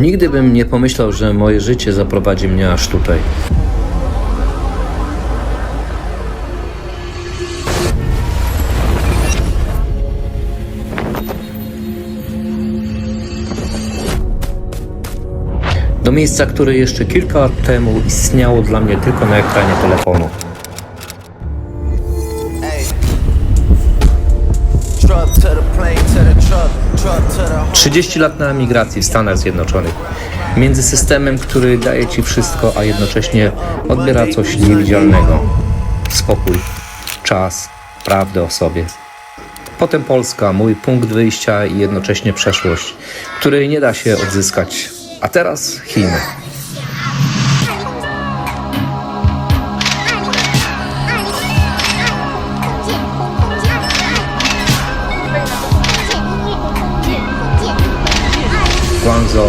Nigdy bym nie pomyślał, że moje życie zaprowadzi mnie aż tutaj. Do miejsca, które jeszcze kilka lat temu istniało dla mnie tylko na ekranie telefonu. Truck to the plane, to the truck, truck to the 30 lat na emigracji w Stanach Zjednoczonych. Między systemem, który daje ci wszystko, a jednocześnie odbiera coś niewidzialnego. Spokój, czas, prawdę o sobie. Potem Polska, mój punkt wyjścia i jednocześnie przeszłość, której nie da się odzyskać. A teraz Chiny. Guangzhou,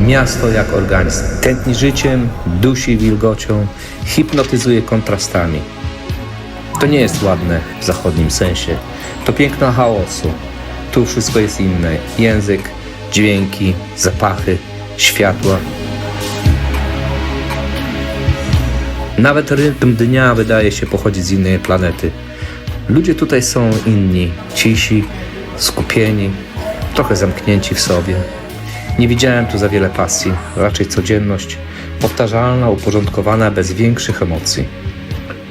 miasto jak organizm. Tętni życiem, dusi wilgocią, hipnotyzuje kontrastami. To nie jest ładne w zachodnim sensie. To piękno chaosu. Tu wszystko jest inne. Język, dźwięki, zapachy, światła. Nawet rytm dnia wydaje się pochodzić z innej planety. Ludzie tutaj są inni, cisi, skupieni, trochę zamknięci w sobie. Nie widziałem tu za wiele pasji, raczej codzienność, powtarzalna, uporządkowana, bez większych emocji.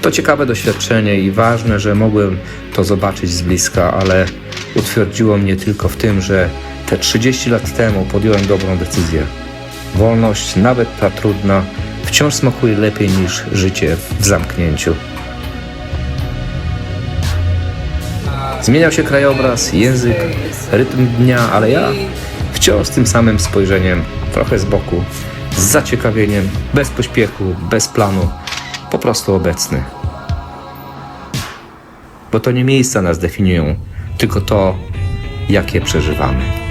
To ciekawe doświadczenie i ważne, że mogłem to zobaczyć z bliska, ale utwierdziło mnie tylko w tym, że te 30 lat temu podjąłem dobrą decyzję. Wolność, nawet ta trudna, wciąż smakuje lepiej niż życie w zamknięciu. Zmieniał się krajobraz, język, rytm dnia, ale ja wciąż z tym samym spojrzeniem, trochę z boku, z zaciekawieniem, bez pośpiechu, bez planu, po prostu obecny. Bo to nie miejsca nas definiują, tylko to, jak je przeżywamy.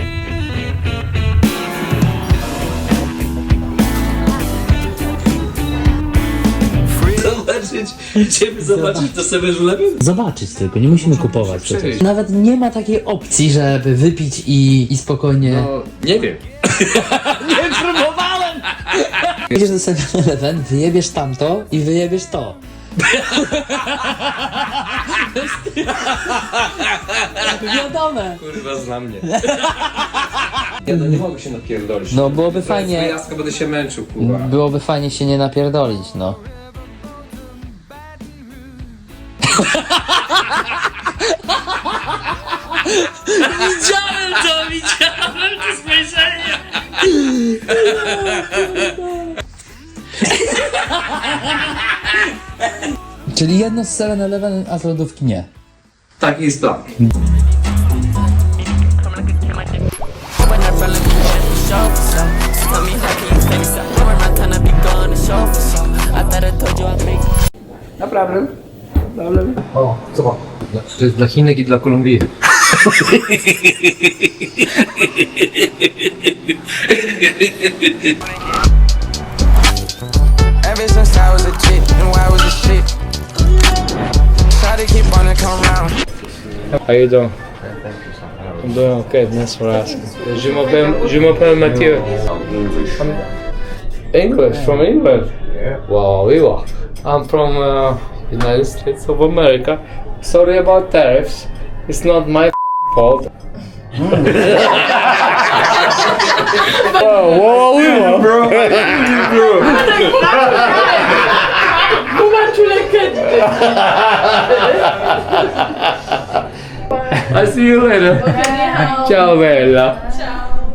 Zobaczyć, ciebie zobaczyć, to sobie żulewie? Zobaczyć tylko, nie musimy kupować przecież. Nawet nie ma takiej opcji, żeby wypić i, i spokojnie... No, nie wiem. nie próbowałem! Idziesz do 7-Eleven, wyjebiesz tamto i wyjebiesz to. Wiadome. Kurwa, zna mnie. Ja no nie mogę się napierdolić. No, byłoby To jest fajnie. wyjazdka, będę się męczył, kurwa. Byłoby fajnie się nie napierdolić, no. Czyli jedno z 7-Eleven, a z lodówki nie. Tak jest plan. Make Naprawdę? Naprawdę? O, co? To jest dla Chinek i dla Kolumbii. Ever since I was a kid, knew I was a shit. Try to keep on and come round. How you doing? I'm doing okay, thanks for asking. Je m'appelle, je m'appelle Mathieu. I'm English, from England? Wow, we are. I'm from uh, United States of America. Sorry about tariffs. It's not my fault. Wow, wow, we are. I see you later. Ciao bella.